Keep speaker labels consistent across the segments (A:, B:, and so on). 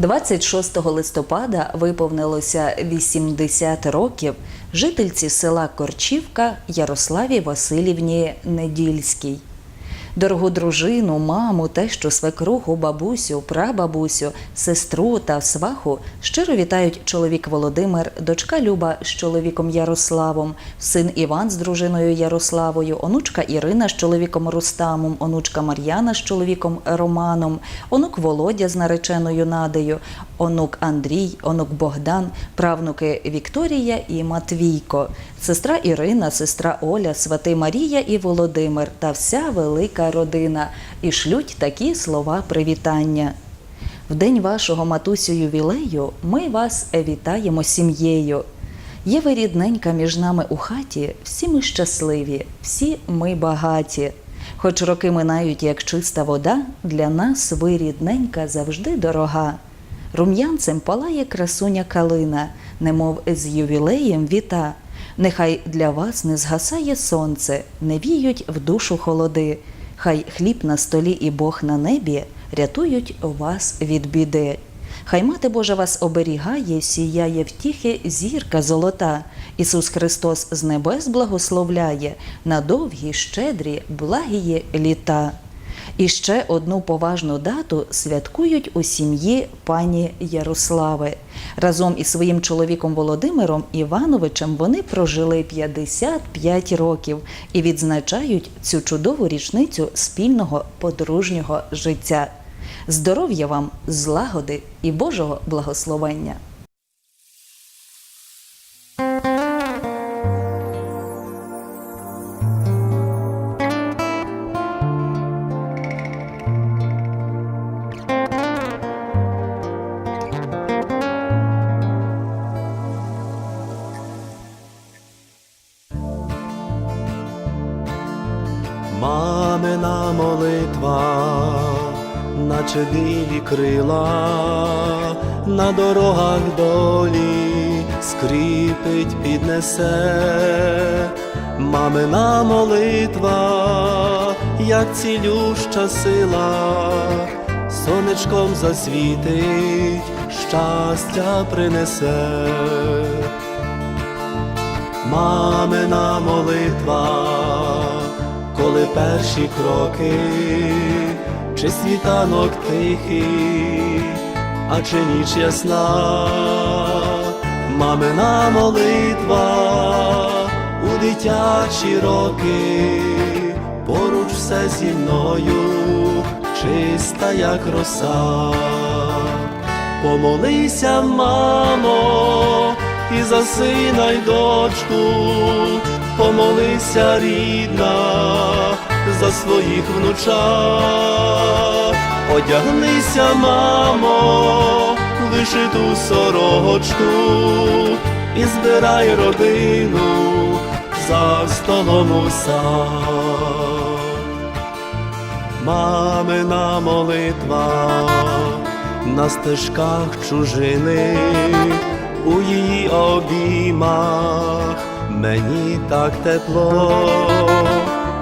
A: 26 листопада виповнилося 80 років жительці села Корчівка Ярославі Васильівні Недільській. Дорогу дружину, маму, тещу, свекруху, бабусю, прабабусю, сестру та сваху щиро вітають чоловік Володимир, дочка Люба з чоловіком Ярославом, син Іван з дружиною Ярославою, онучка Ірина з чоловіком Рустамом, онучка Мар'яна з чоловіком Романом, онук Володя з нареченою Надею, онук Андрій, онук Богдан, правнуки Вікторія і Матвійко, сестра Ірина, сестра Оля, свати Марія і Володимир та вся велика родина. І шлють такі слова привітання. В день вашого матусю ювілею ми вас вітаємо сім'єю. Є ви рідненька між нами у хаті, всі ми щасливі, всі ми багаті. Хоч роки минають, як чиста вода, для нас ви рідненька завжди дорога. Рум'янцем палає красуня калина, немов з ювілеєм віта. Нехай для вас не згасає сонце, не віють в душу холоди. Хай хліб на столі і Бог на небі рятують вас від біди. Хай мати Божа вас оберігає, сіяє втіхи зірка золота. Ісус Христос з небес благословляє на довгі, щедрі, благії літа. І ще одну поважну дату святкують у сім'ї пані Ярослави. Разом із своїм чоловіком Володимиром Івановичем вони прожили 55 років і відзначають цю чудову річницю спільного подружнього життя. Здоров'я вам, злагоди і Божого благословення!
B: Молитва, наче білі крила, на дорогах долі скріпить, піднесе, мамина молитва, як цілюща сила, сонечком засвітить, щастя принесе. Мамина молитва, коли перші кроки, чи світанок тихий, а чи ніч ясна, мамина молитва у дитячі роки, поруч все зі мною, чиста, як роса. Помолися, мамо, за сина й дочку, помолися, рідна, за своїх внучат, одягнися, мамо, в вишиту сорочку і збирай родину за столом у сад. Мамина молитва на стежках чужини, у її обіймах. Мені так тепло,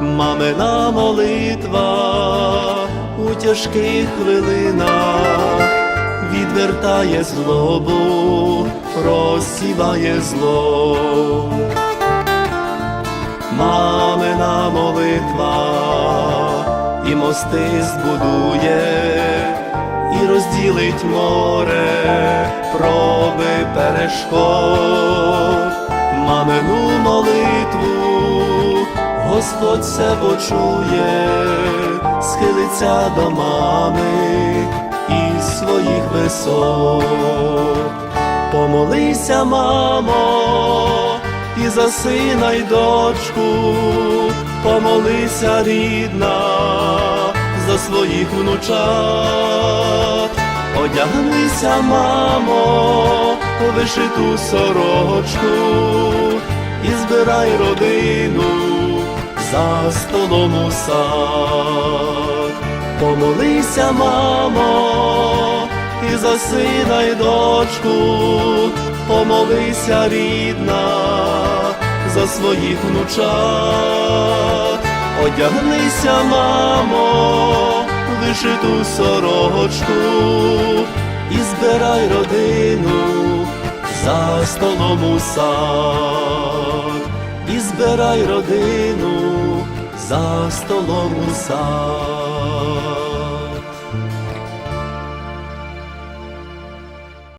B: мамина молитва у тяжких хвилинах. Відвертає злобу, розсіває зло. Мамина молитва і мости збудує, і розділить море, проби перешкод, мамину молитву, Господь все почує, схилиться до мами із своїх висот. Помолися, мамо, і за сина й дочку, помолися, рідна, за своїх внучат, одягнися, мамо, у вишиту сорочку і збирай родину за столом у сад. Помолися, мамо, і за сина й дочку, помолися, рідна, за своїх внучат, одягнися, мамо, вишиту сорочку і збирай родину за столом у сад, і збирай родину за столом у сад.